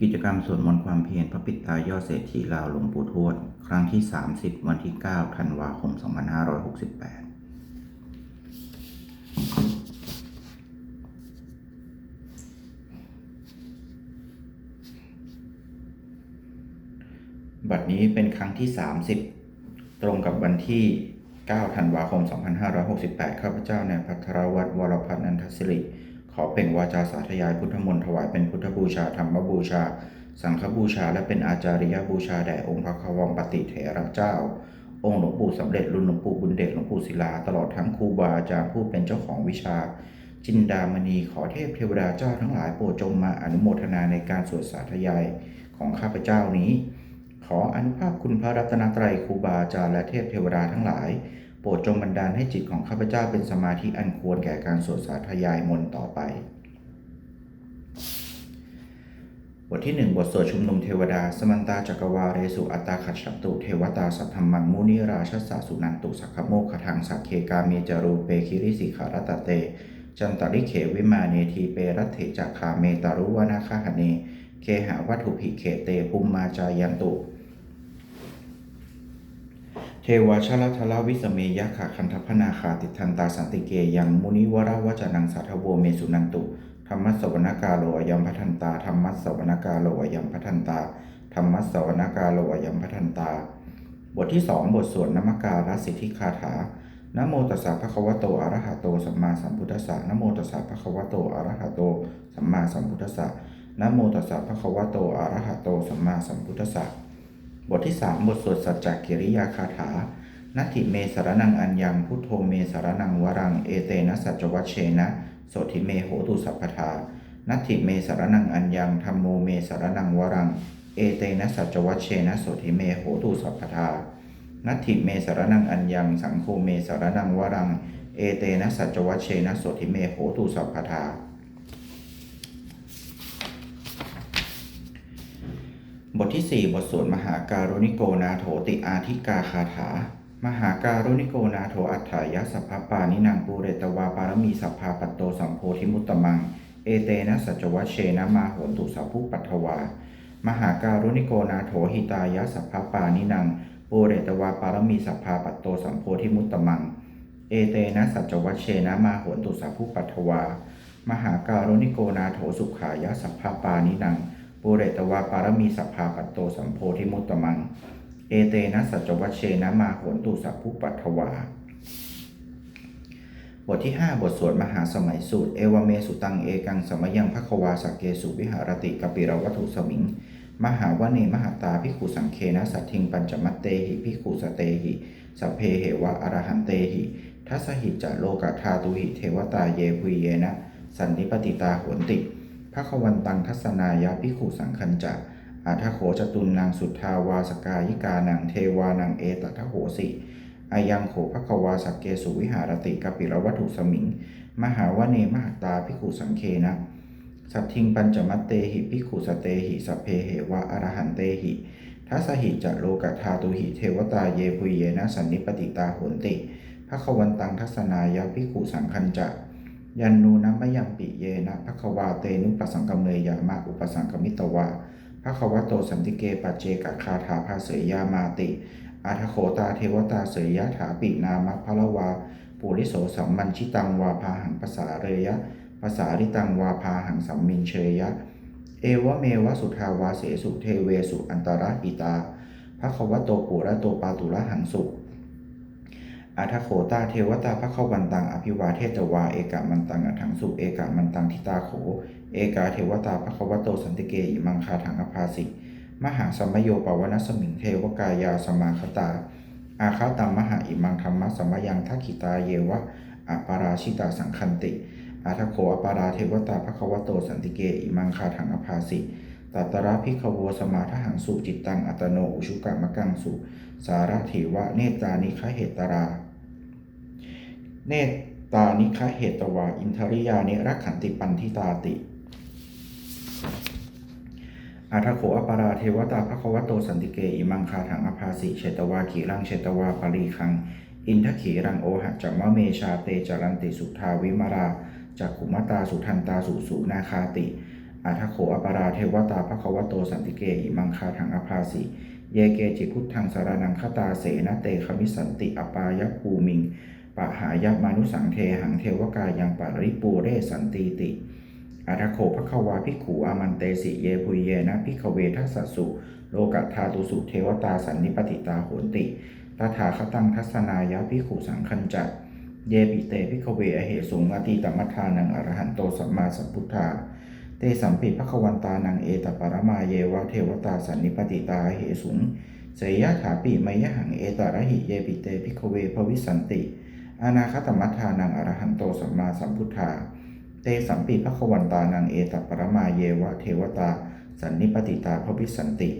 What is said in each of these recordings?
กิจกรรมสวดมนต์ความเพียรพระปิตายอดเศรษฐีลาวหลวงปู่ทวด ครั้งที่ 30 วันที่ 9 ธันวาคม 2568บัดนี้เป็นครั้งที่ 30 ตรงกับวันที่ 9 ธันวาคม 2568 ข้าพเจ้านายพัทรวัตรวรพัฒนันทศิริ ขอเป่งวาจาสาธยายพุทธมนต์ถวายเป็นพุทธบูชาธรรมบูชา สังฆบูชา และเป็นอาจาริยบูชาแด่องค์พระควมปฏิเถระเจ้า องค์หลวงปู่สำเร็จรุ่นหลวงปู่บุญเดชหลวงปู่ศิลา ตลอดทั้งครูบาอาจารย์ผู้เป็นเจ้าของวิชา จินดามณีขอเทพเทวดาเจ้าทั้งหลายโปรดจงมาอนุโมทนาในการสวดสาธยายของข้าพเจ้านี้ ขออนุภาพคุณพระรัตนตรัยครูบาอาจารย์และเทพเทวดาทั้งหลาย โปรดจงบันดาลให้จิตของข้าพเจ้าเป็นสมาธิอันควรแก่การสวดสาธยายมนต์ต่อไป บทที่หนึ่งบทสวดชุมนุมเทวดา สมันตาจักรวาเรสุอัตตาขัดฉันตุเทวตาสัทธรรมังมุนิราชสสสุนันตุสักขโมคขทังสักเคกาเมจารูเปคิริสิขารตเต จันตริเขวิมาเนทีเปรัตเถจักขาเมตารุวนาคาหเน เคหาวัตถุภิเขเตภูมิมาจายันตุ เทวชลทลวิสเมยะขาคันทพนาคาติทันตาสันติเกยังมุนิวราวจนังสาทโวเมสุนันตุธรรมสสวนกาโลยัมพัทันตาธรรมสสวนกาโลยัมพัทันตาธรรมสสวนกาโลยัมพัทันตา บทที่สองบทสวดนมการสิทธิคาถานโมตัสสะภะคะวะโตอะระหะโตสัมมาสัมพุทธัสสะนโมตัสสะภะคะวะโตอะระหะโตสัมมาสัมพุทธัสสะนโมตัสสะภะคะวะโตอะระหะโตสัมมาสัมพุทธัสสะ บทที่สามบทสวดสัจจกิริยาคาถานัตถิเมสารนังอัญญังพุทโธเมสารนังวรัง เอเตนะสัจวัชเชนะโสธิเมโหตุสัพพทานัตถิเมสารนังอัญญังธรรมโมเมสารนังวรัง เอเตนะสัจวัชเชนะโสธิเมโหตุสัพพทานัตถิเมสารนังอัญญังสังโฆเมสารนังวรัง เอเตนะสัจวัชเชนะโสธิเมโหตุสัพพทา บทที่ 4 บทสวดมหาการุณิโกนาโถติอาทิกาคาถา มหาการุณิโกนาโถอัฏฐายะสัพพปานินังปูเรตวาปารมีสัพพาปัตโตสัมโพธิมุตตมัง เอเตนะสัจวัชเชนะมาโหนตุสัพพุปัทวา มหาการุณิโกนาโถหิตายะสัพพปานินังปูเรตวาปารมีสัพพาปัตโตสัมโพธิมุตตมัง เอเตนะสัจวัชเชนะมาโหนตุสัพพุปัทวา มหาการุณิโกนาโถสุขายะสัพพปานินัง ปุเรตวาปารมีสัพพาปัตโตสัมโพธิมุตตมัง เอเตนะสัจวัชเชนะมาโหนตุสัพพุปัทวา บทที่ 5 บทสวดมหาสมัยสูตร เอวเมสุตังเอกังสมยังภควาสักเกสุวิหารติกปิรวัตถุสมิง มหาวเนมหาตาพิขุสังเคนะสัตทิงปัญจมัตเตหิพิขุสเตหิสัพเพเหวะอรหันเตหิทัสหิจะโลกธาตุหิเทวตาเยพุยเยนะ สันนิปติตาโหนติ พระควันตังทัศนายาพิขุสังคัญจะอาทโขจตุนนางสุทธาวาสกายิกานังเทวานังเอตทะโหสิอายังโขภควาสักเกสุวิหารติกปิรวัตถุสมิง มหาวเนมหตาพิขุสังเคนะ สัททิงปัญจมัตเตหิพิขุสเตหิสเพเหวะอรหันเตหิทัสหิจะโลกธาตุหิเทวตาเยปุเยนะสันนิปติตาโหนติพระควันตังทัศนายาพิขุสังคัญจะ ยันนูนัมยังปิเยนะภควาเตนุปสังกเมยามะอุปสังกมิตวาภควโตสันติเกปัจเจกคาถาภาเสยยามาติอาทโคตาเทวตาเสยยะถาปินามะพละวาปุริโสสัมมันชิตังวาพาหังภาษาเรยะภาษาริตังวาพาหังสัมมินเชยะ เอวเมวะสุทาวาเสสุเทเวสุอันตระหิตาภควโตปุระโตปาตุระหังสุ อาทโขตาเทวตาพระเขาวันตังอภิวาเทตวาเอกามันตังอถังสุเอกามันตังทิตาโข เอกาเทวตาพระขวโตสันติเกอิมังคาถังอภาสิมหาสมโยปวนสมิงเทวกายาสมาคตา อาคาตัมมหาอิมังธรรมะสมยังทักขิตาเยวะอปาราชิตาสังคันติ อาทโขอปาราเทวตาพระขวโตสันติเกอิมังคาถังอภาสิตัตระพิขโวสมาทหังสุจิตตังอัตโนอุชุกะมะกังสุ สารถิวะเนตานิคเหตรา เนตานิคะเหตวา อินทริยานิรักขันติปันทิตาติอาทโขอปาราเทวตาภควโตสันติเกอิมังคาถังอภาสิเชตวาขีรังเชตวาปรีคัง อินทขีรังโอหะจัมมะเมชาเตจารันติสุทาวิมาราจักขุมตาสุทันตาสุสุนาคาติอาทโขอปาราเทวตาภควโตสันติเกอิมังคาถังอภาสิเยเกจิพุทธังสารนังคตาเสนะเตคมิสันติอปายภูมิง ปะหายะมานุสังเทหังเทวกายังปริปูเรสันติติอาทโขภควาภิกขุอามันเตสิเยพุยเยนะภิกขเวทัสสสุโลกธาตุสุเทวตาสันนิปติตาโหนติตถาคตังทัศนายะภิกขุสังคัญจัตเยปิเตภิกขเวอเหสุงอติตมัทานังอรหันโตสัมมาสัมพุทธา เตสัมปิภควันตานังเอตปรมาเยวะเทวตาสันนิปติตาเหสุงเสยยะถาปิมยหังเอตระหิเยปิเตภิกขเวภวิสันติ อนาคตมัทธานังอรหันโตสัมมาสัมพุทธา เตสัมปิภควันตานังเอตัปรมาเยวะเทวตา สันนิปติตาภวิสันติ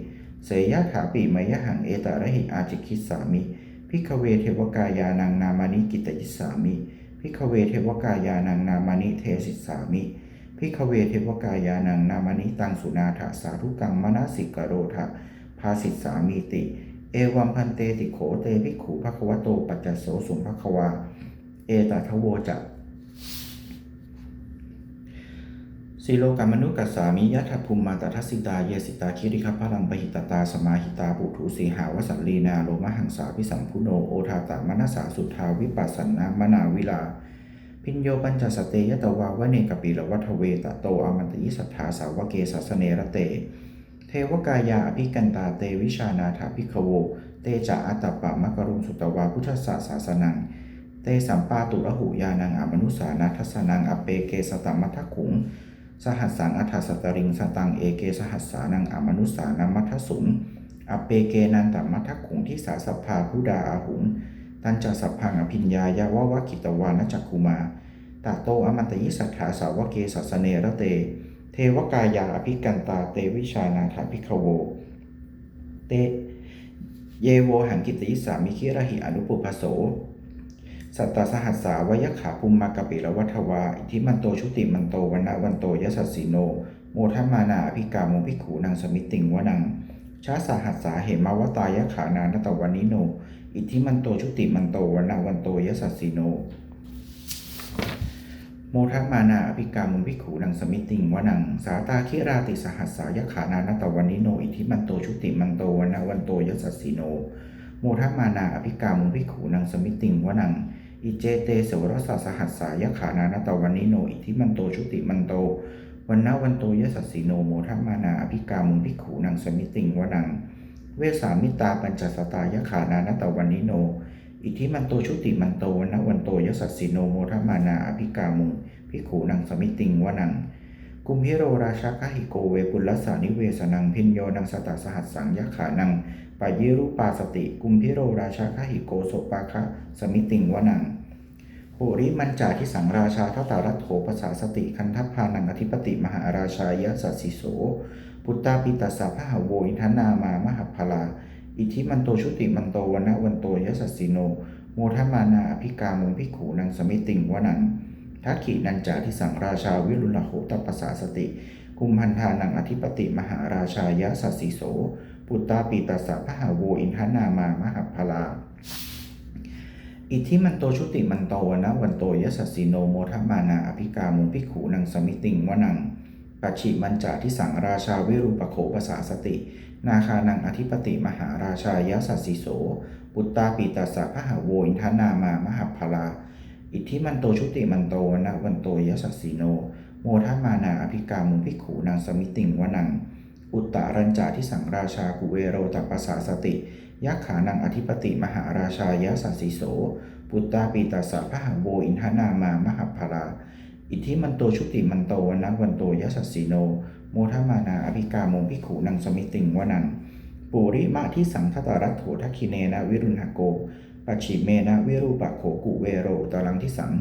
เสยยะถาปิมยหังเอตระหิอาจิคิสามิพิกเวเทวกายานังนามานิกิตยิสามิพิกเวเทวกายานังนามานิเทสิสามิพิกเวเทวกายานังนามานิตังสุนาถาสาธุกังมนาสิกโรทะภาสิสามีติ เอวัมพันเตติโขเตภิกขุภควโต ปัจจโสสุภควา เอตทวโวจะสีโลกามนุกัสสามิยัตถภูมิมาตทัสสิตาเยสิตาคิริคพลังปหิตตาสมาหิตาปุถุสีหาวสันลีนาโลมหังสาพิสัมพุโนโอทาตามนัสสาสุทธาวิปัสสนามนาวิลา พิญโยปัญจสเตยตวาวเนกปิลวัฏเวตโตอามันตยิสัทธาสาวเกสัสเนระเต ทวกายาอภิกันตาเตวิชานาถาภิกโว เตจะอัตปะมะกรุงสุตวาพุทธศาสาสนัง เตสัมปาตุระหุยานังอมนุสานาทัสนังอเปเกสตมัทขุง สหัสสังอัฏฐสตริงสตังเอเกสหัสสานังอมนุสานังมัทสุงอเปเกนันตมัทขุงที่สาสพพาพุดาอาหุง ตันจะสัพพังอภิญญายาววะกิตวานจักคุมาตาโตอมันตยิสัทธาสาวเกสัสเนระเต เทวกายาอภิกันตาเตวิชานาถาภิกขโว เตเยโวหังกิตยิสามิคิระหิอนุปุพโส สัตตสหัสสาวยขาภูมิมากปิรวัฏวาอิทิมันโตชุติมันโตวันนะวันโตยสัสสิโน โมทัมานาอภิกามงภิขูนางสมิติงวนังชาสหัสสาเหมาวตายขานานตวันนิโน อิทิมันโตชุติมันโตวันนะวันโตยสัสสิโน โมทัมานาอภิกามุนภิขูนังสมิติงวนัง สาตาคิราติสหัสสายขานานตวันนิโน อิทิมันโตชุติมันโตวนนะวันโตยสัสสิโน โมทัมานาอภิกามุนภิขูนังสมิติงวนัง อิเจเตเสวรสสหัสสายขานานตวันนิโน อิทิมันโตชุติมันโตวันนะวันโตยสัสสิโนโมทัมานาอภิกามุนภิขูนังสมิติงวนัง เวสามิตาปัญจสตายขานานตวันนิโน อิทิมันโตชุติมันโตวันะวันโตยสัสสิโนโมทมานาอภิกามุนภิขูนังสมิติงวนัง กุมพิโรราชากหิโกเวปุลสานิเวสนังพินโยนังสตาสหัสสังยขานังปายิรุปาสติ กุมพิโรราชากหิโกโสปาคะสมิติงวนังโหริมันจาที่สังราชาทตารัตโถภาษาสติคันทัพพานังอธิปติมหาราชายสัสสิโสปุตตาปิตัสสะพะหาโวอินทนามามหพพลา อิทิมันโตชุติมันโตวันนะวันโตยสัสสิโน โมทัมานาอภิกามุงภิขูนังสมิติงวนังทักขินันจาที่สังราชาวิรุณโหตปัสสาสติกุมพันธานังอธิปติมหาราชายะสัสสิโส ปุตตาปีตัสสะพะหาโวอินทนามามหัพลาอิทธิมันโตชุติมันโตวนะวันโตยสัสสิโนโมทัมานาอภิกามุงภิขูนังสมิติงวนังปัจฉิมันจาที่สังราชาวิรูปโขปสาสติ นาคานังอธิปติมหาราชายสัสสิโส ปุตตาปีตัสสะพะหาโวอินทนามามหัพลา อิทธิมันโตชุติมันโตนะวันโตยสัสสิโน โมทัมานาอภิกามุงภิขูนางสมิติงวนัง อุตตารัญจาที่สังราชากุเวโรตัปปสาสติ ยักขานังอธิปติมหาราชายสัสสิโส ปุตตาปีตัสสะพะหาโวอินทนามามหัพลา อิทธิมันโตชุติมันโตนะวันโตยสัสสิโน โมทัมานาอภิกามงภิขูนางสมิติงวนังปุริมาที่สังคตรัตโถทักิเนนะวิรุณหโกปัจฉิเมนะวิรูปะโขกุเวโรตลังที่สัง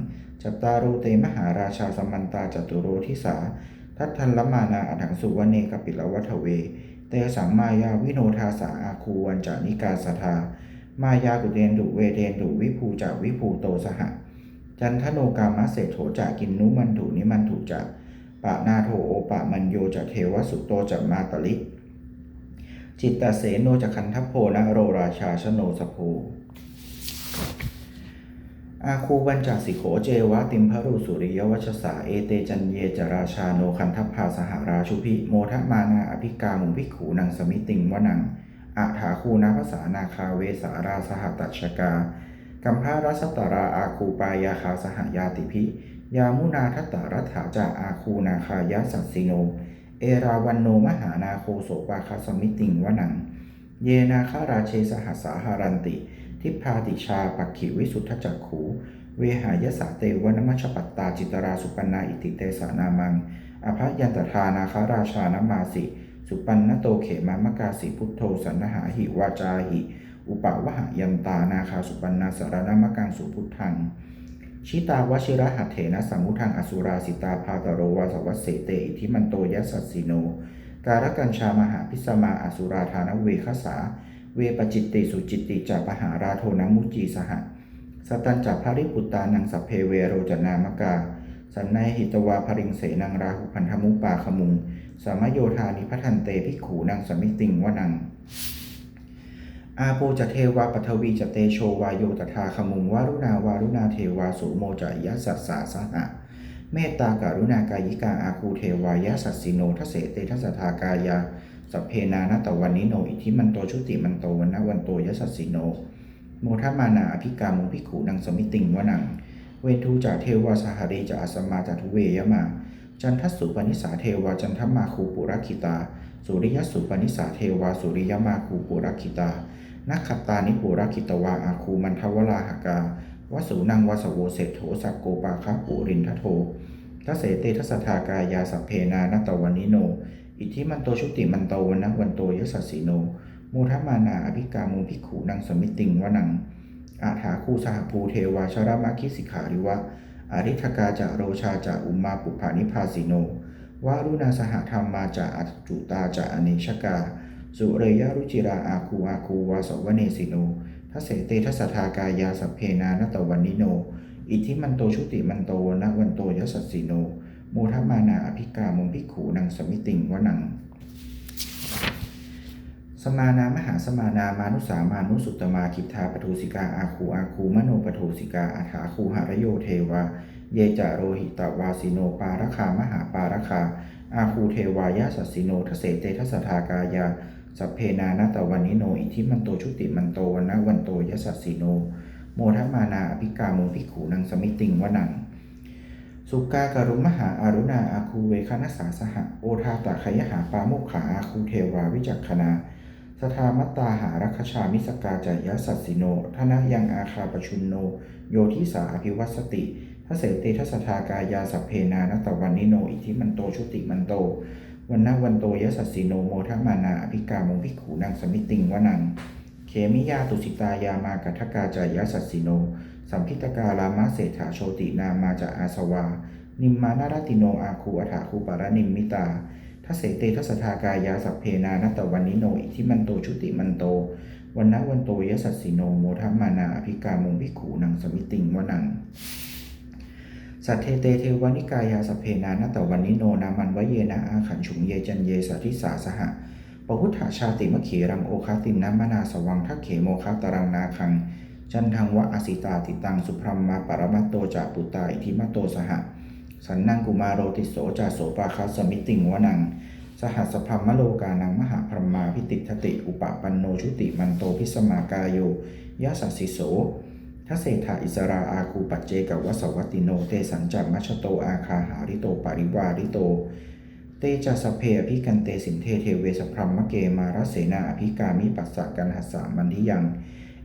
จัตตารโรเตมหาราชาสมันตาจตุโรทิสา ทัตทันละมานาอถังสุวเนกปิลวัฏเว เตสังมายาวิโนทาสาอาคูวันจานิกาสทามายากุเตนดุเวเทนดุวิภูจาวิภูโตสหะ จันทโนกามะเศโถจากินนุมันถุนิมันถุจะ ปะนาโถโอปะมันโยจะเทวสุตโตจะมาตลิ จิตตเสโนจะคันทัพโพนะโรราชาชโนสโพอาคูบัญจสิโขเจวะติมพรุสุริยวัชสาเอเตจันเยจราชาโนคันทัพพาสหราชุพิโมทมานาอภิกามุภิขูนังสมิติงวนังอาถาคูนาภาษานาคาเวสาราสหตัชกากัมพารัสตราอาคูปายาคาสหยาติพิ ยามุนาทัตตารัฐาจาอาคูนาคายาสัสสิโน เอราวันโนมหานาโคโสปาคาสมิติงวนัง เยนาคาราเชสหัสสาหารันติ ทิพาติชาปักขิวิสุทธจักขู เวหายสาเตวนมัชปัตตาจิตราสุปันนาอิติเตสานามัง อภยันตทานาคาราชานมาสิ สุปันนโตเขมามกาสิพุทโธสันนหาหิวาจาหิ อุปาวหายันตานาคาสุปันนาสารนามกังสุพุทธัง ชิตาวชิระหัตเถนะสัมมุทังอสุราสิตาพาตโรวาสวัสเสเตอิทิมันโตยสสสสิโน การกัญชามหาพิสมาอสุราธานเวคสา เวปจิตติสุจิตติจาปหาราโทนังมุจีสหะสตันจัภาริปุตานังสัพเพเวโรจนามกา สันในหิตวาภริงเสนังราหุพันธมุปาขมุง สามโยธานิพัทันเตภิกขูนังสมิติงวนัง อาโปจะเทวาปทวีจะเตโชวายโยตถาขมุงวารุณาวารุณาเทวาสุโมจายะสัสสาสหะเมตตาการุณากายิกาอาคูเทวายะสัสสิโนทเสเตทัสทากายาสัพเพนานาตวันนิโนอิทิมันโตชุติมันโตวันนะวันโตยสัสสิโน โมทมานาอภิกามุภิขุนังสมิติงวนัง เวทูจาเทวาสหรีจะอสมาจาทุเวยมา จันทสุปนิสาเทวาจันทมาคูปุรักขิตา สุริยสุปนิสาเทวาสุริยมาคูปุรักขิตา นักขัตตานิปุรักิตวาอาคูมันทวราหกาวสูนังวสโวเศโถสักโกปาคะปุรินทโททัสเสเตทัสสทากายาสัพเพนานตวันนิโน อิทิมันโตชุติมันโตวันวันโตยสัสสิโน มูทมานาอภิกามุภิกขุนังสมิติงวนัง อาถาคูสหภูเทวาชรามาคิสิขาริวะอริทกาจะโรชาจะอุมมาปุภานิพาสิโนวารุณาสหธรรมมาจะอัจจุตาจะอเนชกา สุเรยรุจิราอาคูอาคูวาสวเนสิโนทัเสเตทัสทากายาสัพเพนานตวันนิโน อิทิมันโตชุติมันโตนะวันโตยสัสสิโนโมทมานาอภิกามุมภิกขูนังสมิติงวนัง สมานามหาสมานามานุสามานุสุตมาคิทาปทูสิกาอาคูอาคูมโนปทูสิกาอาถาคูหารโยเทวา เยจะโรหิตวาสิโนปารคามหาปารคาอาคูเทวายาสัสสิโนทเสเตทัสทากายา สัพเพนานาตวันนิโน อิทิมันโตชุติมันโตวันนะวันโตยสัสสิโน โมทมานาอภิกามุภิกขูนังสมิติงวนัง สุกาการุมหาอารุณาอาคูเวคณสาสหะโอทาตาขยหาปาโมขาอาคูเทวาวิจักขณาสทามัตตาหารัคชามิสกาจายสัสสิโนทนะยังอาคาปชุนโน โยทิสาอภิวัสติทเสเตทัสสทากายาสัพเพนานัตวันนิโน อิทิมันโตชุติมันโต วันนะวันโตยสัสสิโนโมทมานาอภิกามุภิกขูนังสมิติงวนังเขมิยาตุสิตายามากัทกาจายสัสสิโน สัมพิตการามะเศรษฐาโชตินามาจาอาสวา นิมมานารติโนอาคูอัฐาคูปารนิมมิตาทัสเสเตทัสทากายาสัพเพนานัตวันนิโนอิทิมันโตชุติมันโต วันนะวันโตยสัสสิโนโมทมานาอภิกามุภิกขูนังสมิติงวนัง สัทเทเตเทวานิกายาสเพนานัตวันนิโนนามันวเยนะอาขันฉุงเยจันเยสัทิสาสหะปพุทธาชาติมะเขรังโอคาตินนามนาสวังทักเขโมคาตรังนาคัง จันทังวะอสิตาติตังสุพรมมาปรมัตโตจาปุตตาอิทิมัตโตสหะ สันนังกุมารโรติโสจาโสปาคัสมิติงวนัง สหัสพรมมโลกานังมหาพรหมาพิติทติ อุปปันโนชุติมันโตพิสมากายโยยะสัสสิโส ทัเศธาอิสราอาคูปัจเจกวสวัติโนเตสัญจักมัชโตอาคาหาริโตปาริวาริโต เตจะสเพอภิกันเตสินเทเทเวสพรัมมะเกมารเสนาอภิกามิปัสสะกันหัสสามันทิยัง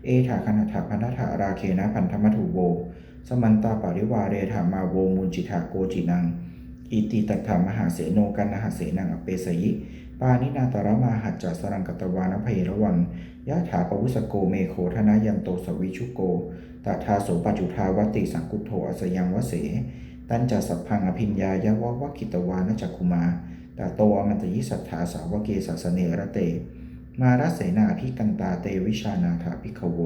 เอถาคณถาพันธาราเคนะพันธมัทุโวสมันตาปาริวาเรธามาโวมุนจิตาโกจินัง อิติตัถามหาเสโนกันนหาเสนังอเปสยิ ปานินาตระมาหัจจสรังกตวานภัยรวังยะถาปวุสโกเมโคธนายันโตสวิชุโกตถาโสปัจุทาวติสังกุโทอสยังวเส ตันจะสัพพังอภิญญายะวะวะกิตวานจักคุมาตาโตอมันตยิสัทธาสาวเกสัสเนระเต มารเสนาอภิกันตาเตวิชานาถาภิกขโว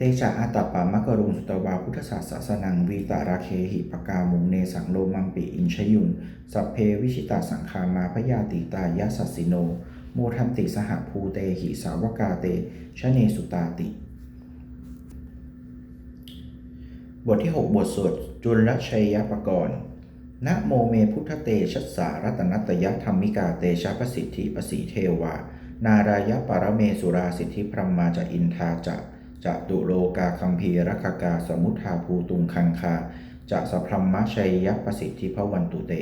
เตชะอาตปามะกรุงสุตวาพุทธศาสสนังวีตาราเคหิปกามุงเนสังโลมัมปิอินชยุงสัพเพวิชิตาสังคามาพยาติตายสัสสิโน โมทันติสหภูเตหิสาวกาเตชะเนสุตาติ บทที่ 6 บทสวดจุลชัยยปกรณ์นะโมเมพุทธเตชัสสารัตนัตยธรรมิกาเตชะประสิทธิประสีเทวา นารายะปรเมสุราสิทธิพรหมาจะอินทาจะ จะตุโลกาคัมภีรคกกาสมุทธาภูตุงคังคาจะสพรหมชัยยประสิทธิพวันตุเต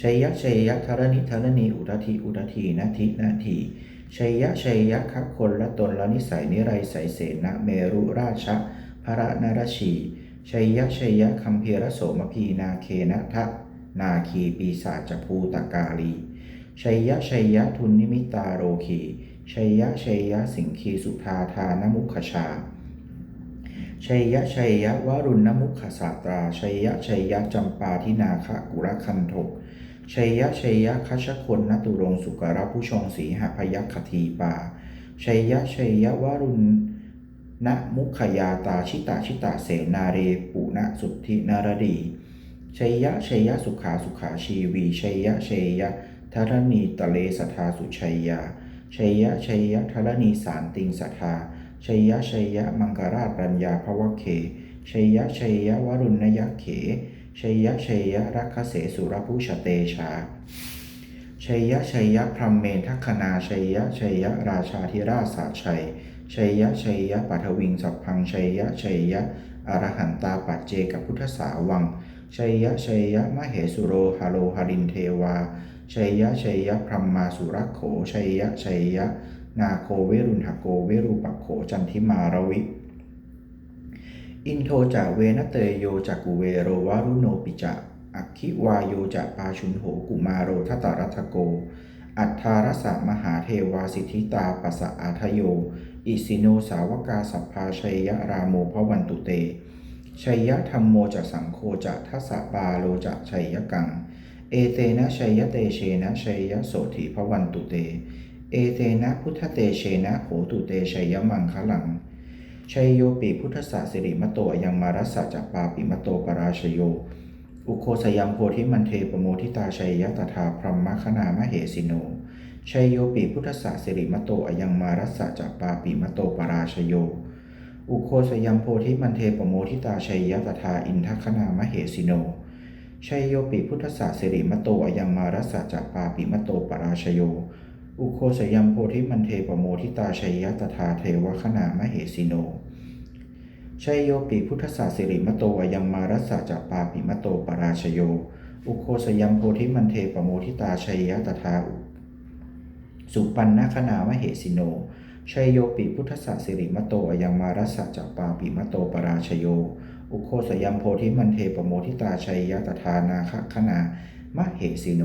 ชัยยะชัยยะธรณิธรณีอุทธีอุทธีนาทินาทีชัยยะชัยยะคักคนละตนละนิสัยนิไรใสเสนะเมรุราชะพระนรชีชัยยะชัยยะคัมภีรโสมพีนาเคนะทะนาคีปีศาจภูตกาลีชัยยะชัยยะทุนนิมิตาโรคี ชัยยะชัยยะสิงคีสุธาทานมุขชา ชัยยะชัยยะวรุณมุขสาตรา ชัยยะชัยยะจำปาทินาคะกุรคันทกชัยยะชัยยะคัชคนนตุรงสุกรผู้ชงสีหพยัคคทีปา ชัยยะชัยยะวรุณณมุขยาตาชิตาชิตาเสนาเรปุณสุทธินารดี ชัยยะชัยยะสุขาสุขาชีวี ชัยยะชัยยะธรณีตะเลสทาสุชัยยา ชัยยะชัยยะธรณีสารติงสัทธาชัยยะชัยยะมังกราชรัญญาภวเคชัยยะชัยยะวรุณยะเขชัยยะชัยยะรักเสสุรพุชเตชาชัยยะชัยยะพรหมเมนทัคคณาชัยยะชัยยะราชาธิราชสาชัยชัยยะชัยยะปัทวิงสัพพังชัยยะชัยยะอรหันตาปัจเจกพุทธสาวังชัยยะชัยยะมเหสุโรหาโลหรินเทวา ชัยยะชัยยะพรหมมาสุรักโขชัยยะชัยยะ นาโคเวรุณหโกเวรุปักโขจันทิมารวิ อินโทจะเวนเตโยจักุเวโรวารุโนปิจะอัคคิวาโยจะปาชุนโหกุมาโรทัตตรัตโก อัฏฐารสะมหาเทวาสิทธิตาปัสสะอาทโย อิสิโนสาวกาสัพพาชัยยะรามโมพวันตุเตชัยยะธรรมโมจะสังโฆจะทัสสะปาโลจะชัยยะกัง เอเตนะชัยยะเตเชนะชัยยะโสถิพวันตุเต เอเตนะพุทธเตเชนะโหตุเตชัยยะมังคะลังชัยโยปิพุทธศาสิริมโตยังมารัสสะจัปปาปิมโตปราชโย อุโคสยังโพธิมันเทปโมทิตาชัยยะตถาพรหมคณามเหสิโน ชัยโยปิพุทธศาสิริมโตยังมารัสสะจัปปาปิมโตปราชโย อุโคสยังโพธิมันเทปโมทิตาชัยยะตถาอินทคณามเหสิโน ชัยโยปิพุทธศาสิริมโตอยังมารัสสะจัปปาปิมโตปราชโย อุโคสยังโพธิมันเทปโมทิตาชัยยะตถาเทวคณามเหสิโนชัยโยปิพุทธศาสิริมโตอยังมารัสสะจัปปาปิมโตปราชโย อุโคสยัมโพธิมันเทปโมทิตาชัยยะตถาสุปันนคณามเหสิโนชัยโยปิพุทธศาสิริมโตอยังมารัสสะจัปปาปิมโตปราชโย อุโคสยัมโพธิมันเทปโมทิตาชัยยะตถานาคคณามะเหสิโน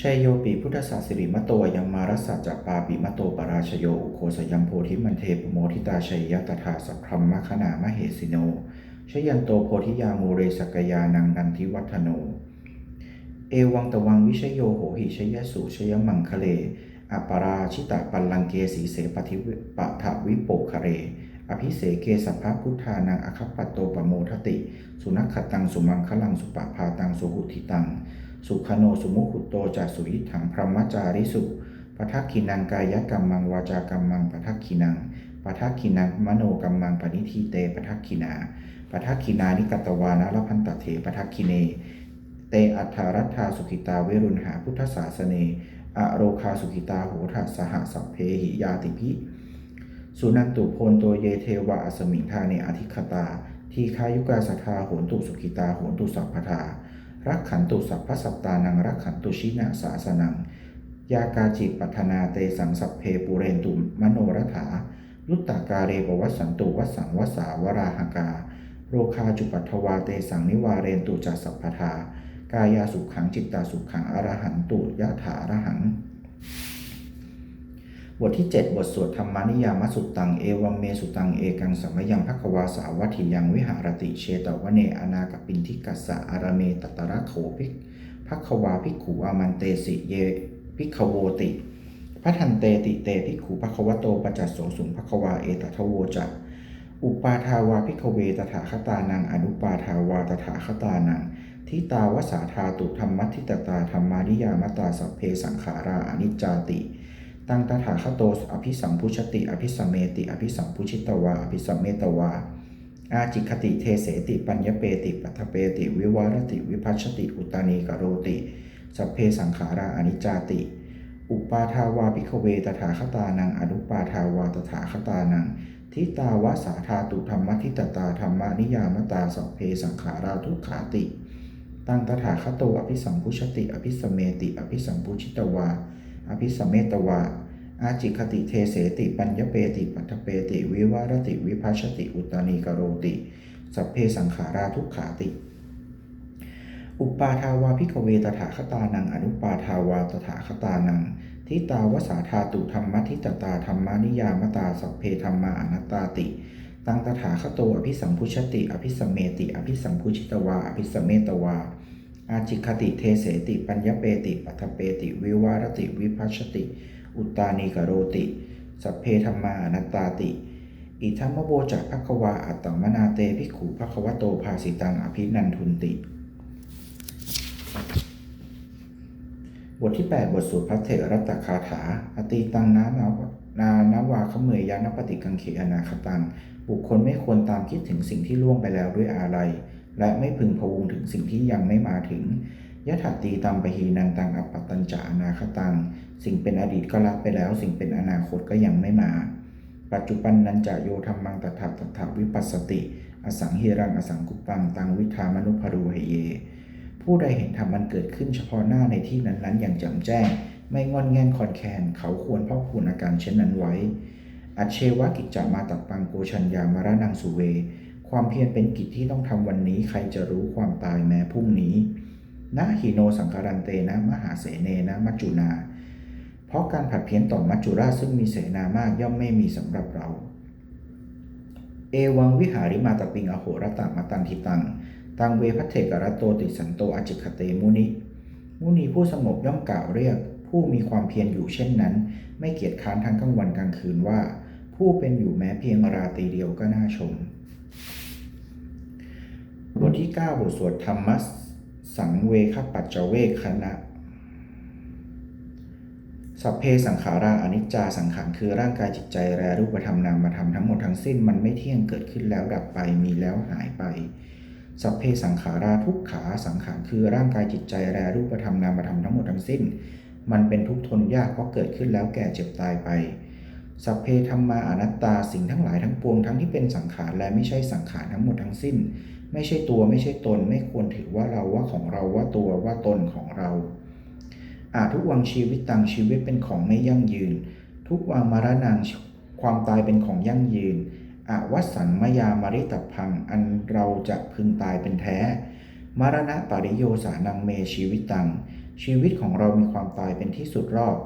ชัยโยปิพุทธศาสิริมโตยังมารัสสจัปปาปิมโตปราชโยอุโคสยัมโพธิมันเทปโมทิตาชัยยะตถาสัพพรหมคณามะเหสิโนชยันโตโพธิยามูเรสกยานังนันทิวัฒโน เอวังตวังวิชโยโหหิชยสุชยมังคะเลอปาราชิตาปัลลังเกสีเสปทิปะทวิโปคะเร อภิเสเกสัพพะพุทธานังอคัปปัตโตปโมทติ สุนัขขตังสุมังคลังสุปะพาตังสุหุทิตัง สุขโนสุมุขุตโตจากสุยิถังพรหมจาริสุปทักขินังกายกรรมังวาจากรรมังปทักขินังปทักขินังมโนกรรมังปณิทีเตปทักขินาปทักขินานิกตวานะรพันตเถปทักขิเน เตอัฏฐารัตถาสุขิตาเวรุณหาพุทธศาสเนอโรคาสุขิตาโหทัสสหสัพเพหิยาติพิ สุนันตุโพนโตเยเทวะอสมิงทาเนอธิคตา ทีคายุกาสทาโหนตุสุขิตาโหนตุสัพพทา รักขันตุสัพพสัตตานังรักขันตุชินาสาสนัง ยากาจิปัฒนาเตสังสัพเพปุเรนตุมโนรถาลุตตากาเรปวัสสันตุวัสสังวสาวราหกา โรคาจุปัทวาเตสังนิวาเรนตุจัสสัพพทากายาสุขขังจิตตาสุขขังอรหันตุยะถาระหัง บทที่ 7 บทสวดธรรมานิยามสุตตังเอวัมเมสุตังเอกังสัมยังภควาสาวัตถิยังวิหารติเชตวเนอนาคปินทิกัสสะอารเมตตระโขภิกภควาภิกขุอามันเตสิเยภิกขโวติพัทันเตติเตภิกขุภควโตปจัสโสสุงภควาเอตทโวจะอุปาทาวาภิกขเวตถาคตานังอนุปาทาวาตถาคตานังทิตาวสาธาตุธรรมัทิตตาธรรมานิยามตาสัพเพสังขาราอนิจจาติ ตังตถาคตโตอภิสัมพุชติ อภิสัมเมติ อภิสัมพุชิตวา อภิสัมเมตวา อาจิคติเทเสติปัญญเปติปัทเปติ วิวารติ วิพัชติ อุตานีกโรติ สัพเพสังขาราอนิจจาติ อุปาทาวาภิกขเวตถาคตานัง อนุปาทาวาตถาคตานัง ทิตาวสาธาตุธรรมทิตตาธรรมนิยามตาสัพเพสังขาราทุกขาติ ตังตถาคตโตอภิสัมพุชติ อภิสเมติ อภิสัมพุชิตวา อภิสมเมตวาอาจิคติเทเสติปัญญเปติปัทเปติ วิวารติวิภัชติ อุตานีกโรติ สัพเพสังขาราทุกขาติ อุปาทาวาภิกเวตถาคตานัง อนุปาทาวาตถาคตานัง ทิตาวสาธาตุธรรมทิตตาธรรมานิยามตาสัพเพธรรมาอนัตตาติ ตังตถาคโตอภิสัมพุชติ อภิสมเมติ อภิสัมพุชิตวา อภิสมเมตวา อาจิคติเทเสติ ปัญญเปติ ปัทเปติ วิวารติ วิภัชติ อุตตานีกโรติ สัพเพธรรมานัตตาติ อิทัมมโบจักภควาอัตตมนาเตภิกขุภควโตภาสิตังอภินันทุนติ บทที่ 8 บทสวดพระเถรัตคาถา อตีตังนานาวานานาวาขเมยยานปฏิกังเขอนาคตัง บุคคลไม่ควรตามคิดถึงสิ่งที่ล่วงไปแล้วด้วยอาลัย และไม่พึงพวงถึงสิ่งที่ยังไม่มาถึงยะถาตีตัมปะหีนันตังอัปปตัญจาอนาคตัง สิ่งเป็นอดีตก็ละไปแล้ว สิ่งเป็นอนาคตก็ยังไม่มา ปัจจุบันนันจะโยธรรมังตถาตถาวิปัสสติ อสังเฮรังอสังกุปังตังวิธามนุภรูเหเย ผู้ใดเห็นธรรมมันเกิดขึ้นเฉพาะหน้าในที่นั้นๆ อย่างแจ่มแจ้ง ไม่งอนแงนคอนแคนเขาควรพ่อคูณอาการเช่นนั้นไว้ อัจเชวะกิจจามาตัดปังโกชัญญามารนังสุเว ความเพียรเป็นกิจที่ต้องทำวันนี้ ใครจะรู้ความตายแม้พรุ่งนี้นะหิโนสังคารันเตนะ มหาเสเนนะ มัจจุนา เพราะการผัดเพี้ยนต่อมัจจุราชซึ่งมีเสนามากย่อมไม่มีสำหรับเรา เอวังวิหาริมาตปิงอโหรตามาตันทิตัง ตังเวพัเถกรตโตติสันโตอจิคเตมุนิ มุนีผู้สงบย่อมกล่าวเรียก ผู้มีความเพียรอยู่เช่นนั้น ไม่เกียจค้านทั้งกลางวันกลางคืนว่า ผู้เป็นอยู่แม้เพียงราตรีเดียวก็น่าชม บทที่ 9 บทสวดธรรมสังเวคปัจจเวคณะสัพเพสังขาราอนิจจาสังขารคือร่างกายจิตใจและรูปธรรมนามธรรมทั้งหมดทั้งสิ้นมันไม่เที่ยงเกิดขึ้นแล้วดับไปมีแล้วหายไปสัพเพสังขาราทุกขาสังขารคือร่างกายจิตใจและรูปธรรมนามธรรมทั้งหมดทั้งสิ้น มันเป็นทุกทนยากเพราะเกิดขึ้นแล้วแก่เจ็บตายไป สัพเพธรรมาอนัตตาสิ่งทั้งหลายทั้งปวงทั้งที่เป็นสังขารและไม่ใช่สังขารทั้งหมดทั้งสิ้น ไม่ใช่ตัวไม่ใช่ตน ไม่ควรถือว่าเราว่าของเราว่าตัวว่าตนของเรา อาทุกวังชีวิตตังชีวิตเป็นของไม่ยั่งยืน ทุกวังมรณังความตายเป็นของยั่งยืนอวัสสันมยามาริตพังอันเราจะพึงตายเป็นแท้ มรณะปริโยสานังเมชีวิตตัง ชีวิตของเรามีความตายเป็นที่สุดรอบ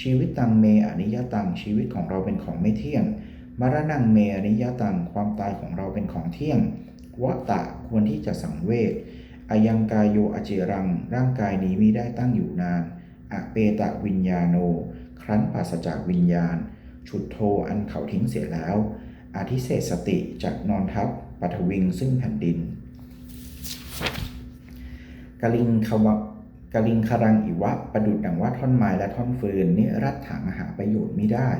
ชีวิตตังเมอนิยตัง ชีวิตของเราเป็นของไม่เที่ยง มรณังเมอนิยตัง ความตายของเราเป็นของเที่ยง วตะควรที่จะสังเวชอายังกายโยอเจรัง ร่างกายนี้มิได้ตั้งอยู่นานอเปตะวิญญาโน ครั้นปราศจากวิญญาณฉุดโทอันเขาทิ้งเสียแล้ว อาทิเศษสติจากนอนทับปัทวิงซึ่งแผ่นดินกลิงขวะกลิงคารังอิวะ ประดุดดังว่าท่อนไม้และท่อนฟืน นิรัตถังหาประโยชน์ไม่ได้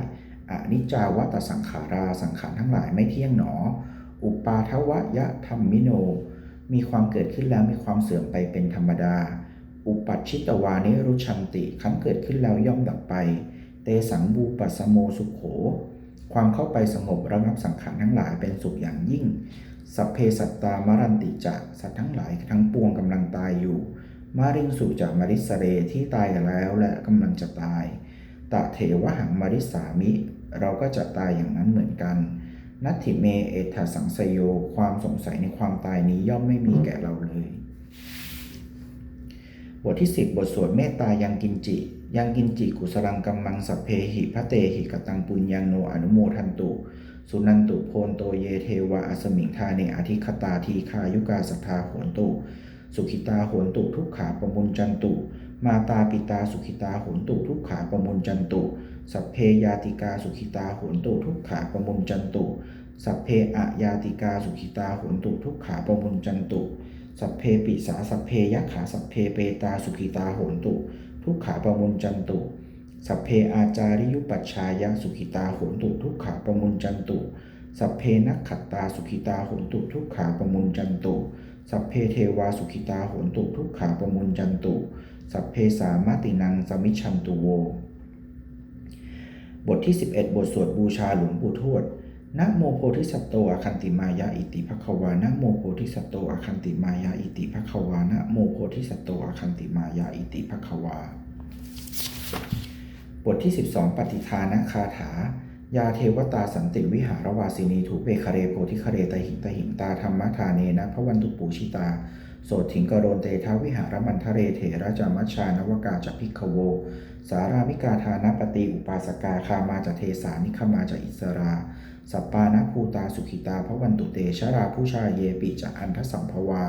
อนิจจาวัตสังขาราสังขารทั้งหลายไม่เที่ยงหนอ อุปาทวะยะธรรมมิโน มีความเกิดขึ้นแล้วมีความเสื่อมไปเป็นธรรมดา อุปัชิตวานิรุชันติครั้นเกิดขึ้นแล้วย่อมดับไป เตสังบูปัสโมสุขโข ความเข้าไปสงบระงับสังขารทั้งหลายเป็นสุขอย่างยิ่ง สัพเพสัตตามรันติจะสัตว์ทั้งหลายทั้งปวงกำลังตายอยู่ มาริงสุจามาริสเรที่ตายแล้วและกำลังจะตายตะเถวหังมาริสามิ เราก็จะตายอย่างนั้นเหมือนกัน นัตถิเมเอทาสังสยโย ความสงสัยในความตายนี้ย่อมไม่มีแก่เราเลย บทที่ 10 บทสวดเมตตายังกินจิ ยังกินจิกุสลังกัมมังสัพเพหิพระเตหิกตังปุญญังโนอนุโมทันตุ สุนันตุโพนโตเยเทวะอสมิงทาเนอธิคตาทีคายุกาสัทธาโหนตุ สุขิตาโหนตุทุกขาปรมุญจันตุ มาตาปิตาสุขิตาโหนตุทุกขาปรมุญจันตุ สัพเพยาติกาสุขิตาโหนตุทุกขาปรมุจันตุ สัพเพอะยาติกาสุขิตาโหนตุทุกขาปรมุจันตุ สัพเพปิสาสัพเพยักขาสัพเพเปตาสุขิตาโหนตุทุกขาปรมุจันตุ สัพเพอาจาริยุปัชชายะสุขิตาโหนตุทุกขาปรมุจันตุสัพเพนักขัตตาสุขิตาโหนตุทุกขาปรมุจันตุ สัพเพเทวาสุขิตาโหนตุทุกขาปรมุจันตุ สัพเพสามตินังสมิชันตุโว บทที่ 11 บทสวดบูชาหลวงปู่ทวดนะโมโพธิสัตโตอคันติมายาอิติภควานะโมโพธิสัตโตอคันติมายาอิติภควานะโมโพธิสัตโตอคันติมายาอิติภควา บทที่ 12 ปฏิทานะคาถา ยาเทวตาสันติวิหารวาสินีทุเบคเรโพธิคเรตหิงตหิงตาธรรมทาเนนะพระวันตุปูชิตา โสถิงกโรนเตทาวิหารมันทะเรเถระจามัชชานวกาจพิกโว สารามิกาทานะปฏิอุปาสกาคามาจะเทสานิคมาจะอิสรา สัปปานะภูตาสุขิตาพระวันตุเตชะราผู้ชาเยปิจะอันทสัมภวา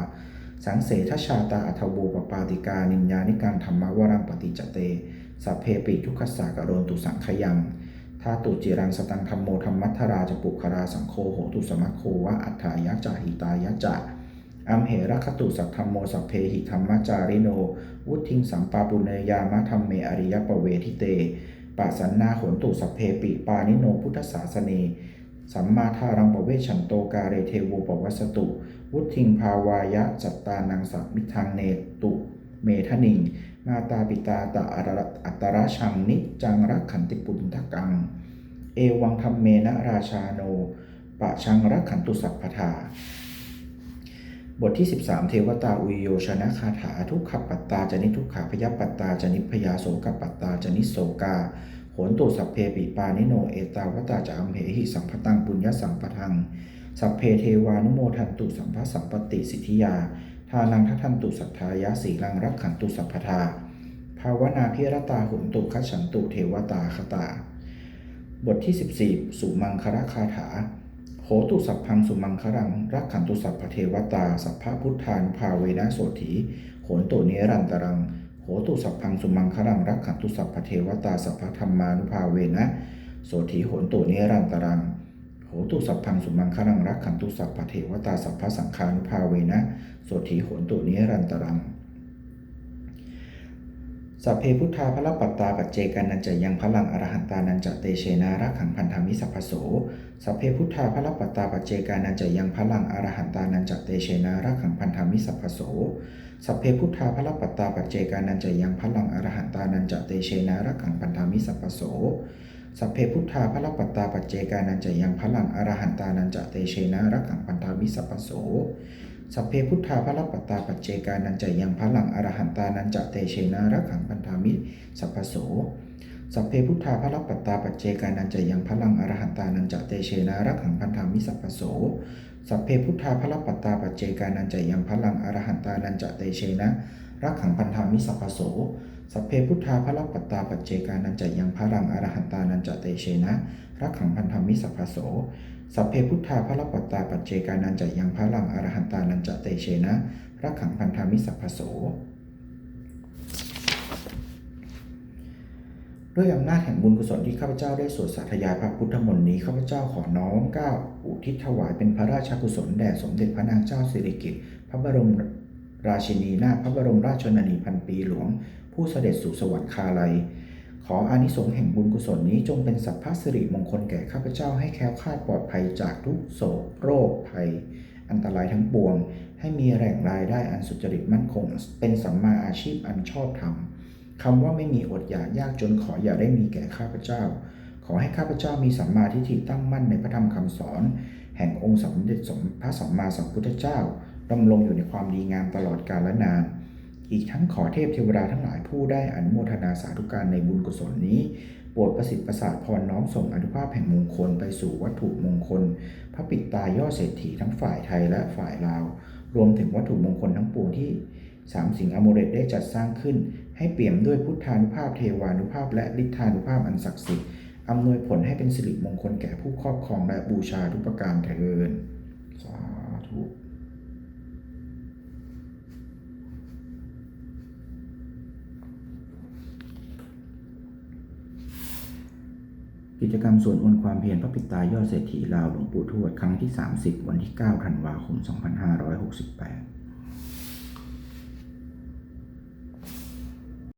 สังเสทชาตาอัทโวปปาติกานิญญานิการธรรมวรังปฏิจเต สัพเพปิทุกขสากโรนตุสังขยังทาตุจิรังสตังธรรมโมธรรมัทธราจะปุคราสังโฆโหตุสมะโควะอัฏฐายะจาหิตายะจะ อัมเหระคตุสัทธรมโมสัพเพหิธรรมจาริโน วุทิงสัมปาปุเนยามะธรรมเมอริยปเวทิเตปัสันนาโหนตุสัพเพปิปานิโนพุทธศาสเนสัมมาทารังปเวชันโตกาเรเทโวปวัสตุ วุทิงภาวายะจัตตานังสัมมิทังเนตุ เมทนิง มาตาปิตาตะอัตราชังนิจจังรักขันติปุณทกัง เอวังธรรมเมนะราชาโนปะชังรักขันตุสัพพทา บทที่ 13 เทวตาอุยโยชนะคาถาทุกขปัตตาจนิทุกขาพยปัตตาจนิพยาโสกปัตตาจนิโสกาโหนตุสัพเพปิปานิโนเอตาวตาจะอัมเหหิสัมพตังปุญญสัมปทัง สัพเพเทวานุโมทันตุสัมภสัมปติสิทธิยา ทานังทัทันตุสัทธายะสีลังรักขันตุสัพพทาภาวนาพิรตาหุนตุคัจฉันตุเทวตาคตา บทที่ 14 สุมังคระคาถา โหตุสัพพังสุมังครัง รักขันตุสัพพเทวตา สัพพะพุทธานุภาเวนะโสถีโหนตุเนรันตรัง โหตุสัพพังสุมังครัง รักขันตุสัพพเทวตา สัพพะธรรมานุภาเวนะโสถีโหนตุเนรันตรัง โหตุสัพพังสุมังครัง รักขันตุสัพพเทวตา สัพพะสังฆานุภาเวนะโสถีโหนตุเนรันตรัง สัพเพพุทธาพระปัตตาปัจเจกานันจะยังพลังอรหันตานันจะเตเชนารักขังพันธามิสัพพโสสัพเพพุทธาพระปัตตาปัจเจกานันจะยังพลังอรหันตานันจะเตเชนารักขังพันธามิสัพพโสสัพเพพุทธาพระปัตตาปัจเจกานันจะยังพลังอรหันตานันจะเตเชนารักขังพันธามิสัพพโสสัพเพพุทธาพระปัตตาปัจเจกานันจะยังพลังอรหันตานันจะเตเชนารักขังพันธามิสัพพโส สัพเพพุทธาพระปัตตาปัจเจกานันจยังพลังอรหันตานันจะเตเชนารักขังพันธามิสัพพโสสัพเพพุทธาพระปัตตาปัจเจกานันจยังพลังอรหันตานันจะเตเชนารักขังพันธามิสัพพโสสัพเพพุทธาพระปัตตาปัจเจกานันจยังพลังอรหันตานันจะเตเชนะรักขังพันธามิสัพพโสสัพเพพุทธาพระปัตตาปัจเจกานันจยังพลังอรหันตานันจะเตเชนะรักขังพันธามิสัพพโส สัพเพพุทธาพระปัตตาปัจเจกานันจะยังพระลังอรหันตานันจะเตเชนะรักขังพันธามิสัพพโส ด้วยอำนาจแห่งบุญกุศลที่ข้าพเจ้าได้สวดสาธยายพระพุทธมนต์นี้ข้าพเจ้าขอน้อมก้าอุทิศถวายเป็นพระราชกุศลแด่สมเด็จพระนางเจ้าสิริกิติ์พระบรมราชินีนาถพระบรมราชชนนีพันปีหลวง ผู้เสด็จสู่สวรรคาลัย ขออานิสงส์แห่งบุญกุศลนี้จงเป็นสัพพสิริมงคลแก่ข้าพเจ้าให้แคล้วคลาดปลอดภัยจากทุกโศกโรคภัย อันตรายทั้งปวง ให้มีแหล่งรายได้อันสุจริตมั่นคง เป็นสัมมาอาชีพอันชอบธรรมคำว่าไม่มีอดอยากยากจนขออย่าได้มีแก่ข้าพเจ้า ขอให้ข้าพเจ้ามีสัมมาทิฏฐิตั้งมั่นในพระธรรมคำสอน แห่งองค์สมเด็จสมพระสัมมาสัมพุทธเจ้าดำรงอยู่ในความดีงามตลอดกาลและนาน อีกทั้งขอเทพเทวดาทั้งหลายผู้ได้อนุโมทนาสาธุการในบุญกุศลนี้โปรดประสิทธิ์ประสาทพรน้อมส่งอนุภาพแห่งมงคลไปสู่วัตถุมงคล พระปิดตายอดเศรษฐีทั้งฝ่ายไทยและฝ่ายลาว รวมถึงวัตถุมงคลทั้งปวงที่สามสิ่งอโมเรตได้จัดสร้างขึ้น ให้เปี่ยมด้วยพุทธานุภาพเทวานุภาพและฤทธานุภาพอันศักดิ์สิทธิ์อำนวยผลให้เป็นสิริมงคลแก่ผู้ครอบครองและบูชาทุกประการเทินสาธุ กิจกรรมส่วนอวนความเพียรพระปิตายอดเศรษฐีลาวหลวงปู่ทวด ครั้งที่ 30 วันที่ 9 ธันวาคม 2568